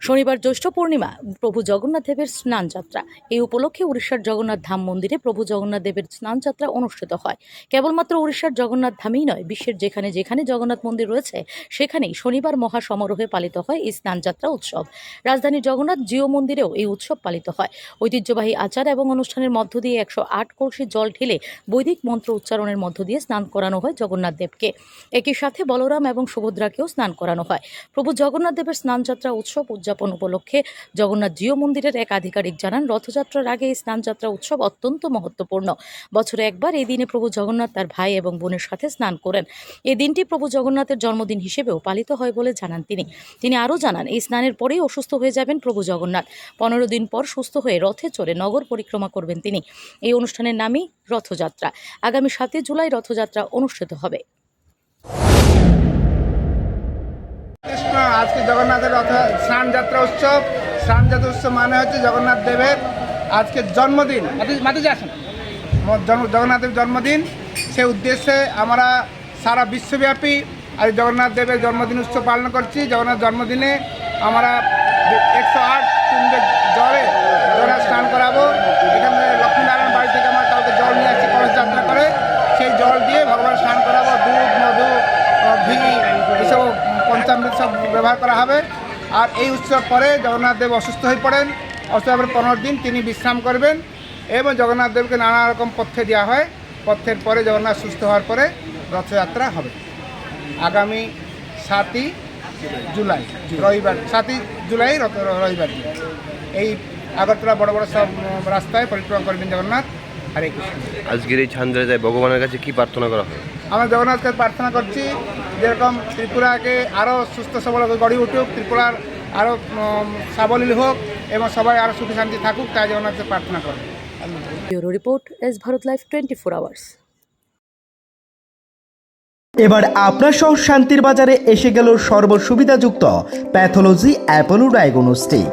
শনিবার জ্যৈষ্ঠ পূর্ণিমা, প্রভু জগন্নাথ দেবের স্নান যাত্রা। এই উপলক্ষে উড়িষ্যার জগন্নাথ ধাম মন্দিরে প্রভু জগন্নাথ দেবের স্নান যাত্রা অনুষ্ঠিত হয়। কেবলমাত্র উড়িষ্যার জগন্নাথ ধামেই নয়, বিশ্বের যেখানে যেখানে জগন্নাথ মন্দির রয়েছে, সেখানেই শনিবার মহা সমারোহে পালিত হয় এই স্নান যাত্রা উৎসব। রাজধানীর জগন্নাথ জিও মন্দিরেও এই উৎসব পালিত হয়। ঐতিহ্যবাহী আচার এবং অনুষ্ঠানের মধ্য দিয়ে একশো আট কলসি জল ঢেলে বৈদিক মন্ত্র উচ্চারণের মধ্য দিয়ে স্নান করানো হয় জগন্নাথ দেবকে। একই সাথে বলরাম এবং সুভদ্রাকেও স্নান করানো হয়। প্রভু জগন্নাথ দেবের স্নানযাত্রা উৎসব উদযাপন উপলক্ষে জগন্নাথ জিও মন্দিরের এক আধিকারিক জানান, রথযাত্রার আগে এই স্নানযাত্রা উৎসব অত্যন্ত মহত্বপূর্ণ। বছরে একবার এই দিনে প্রভু জগন্নাথ তার ভাই এবং বোনের সাথে স্নান করেন। এই দিনটি প্রভু জগন্নাথের জন্মদিন হিসেবেও পালিত হয় বলে জানান তিনি। তিনি আরও জানান, এই স্নানের পরেই অসুস্থ হয়ে যাবেন প্রভু জগন্নাথ। পনেরো দিন পর সুস্থ হয়ে রথে চড়ে নগর পরিক্রমা করবেন তিনি। এই অনুষ্ঠানের নামই রথযাত্রা। আগামী সাতই জুলাই রথযাত্রা অনুষ্ঠিত হবে। আজকে জগন্নাথের রথ স্নান যাত্রা উৎসব। স্নান যাত্রা উৎসব মানে হচ্ছে জগন্নাথ দেবের আজকে জন্মদিন। জগন্নাথের জন্মদিন। সে উদ্দেশ্যে আমরা সারা বিশ্বব্যাপী আজ জগন্নাথ দেবের জন্মদিন উৎসব পালন করছি। জগন্নাথ জন্মদিনে আমরা একশো আট কুণ্ডে জলে জগন্নাথ স্নান করাবো এখানে লক্ষ্মীনারায়ণ বাড়ি থেকে আমরা কাউকে জল নিয়ে আসছি কলস যাত্রা করে সেই জল দিয়ে ভগবান স্নান করাবো দুধ মধু আহ, ঘি এসব পঞ্চামৃত সব ব্যবহার করা হবে। আর এই উৎসব পরে জগন্নাথ দেব অসুস্থ হয়ে পড়েন। অসুস্থ হওয়ার পনেরো দিন তিনি বিশ্রাম করবেন এবং জগন্নাথ দেবকে নানা রকম পথ্যে দেওয়া হয়। পথ্যের পরে জগন্নাথ সুস্থ হওয়ার পরে রথযাত্রা হবে। আগামী সাতই জুলাই, রবিবার, সাতই জুলাই রবিবার। এই আগরতলা বড় বড় সব রাস্তায় পরিক্রমা করবেন জগন্নাথ। হরে কৃষ্ণ। আজকের এই ছান্দ্রায় ভগবানের কাছে কি প্রার্থনা করা হয়? আমরা জগন্নাথকে প্রার্থনা করছি যেরকম ত্রিপুরাকে আরও সুস্থ সবল গড়ে উঠুক ত্রিপুরার আরও সাবলীল হোক এবং সবাই আরও সুখী শান্তি থাকুক তাই জগন্নাথকে প্রার্থনা করব bureau report S Bharat life twenty four hours এবার আপনার সহ শান্তির বাজারে এসে গেল সর্বসুবিধাযুক্ত প্যাথোলজি অ্যাপোলো ডায়াগনস্টিক।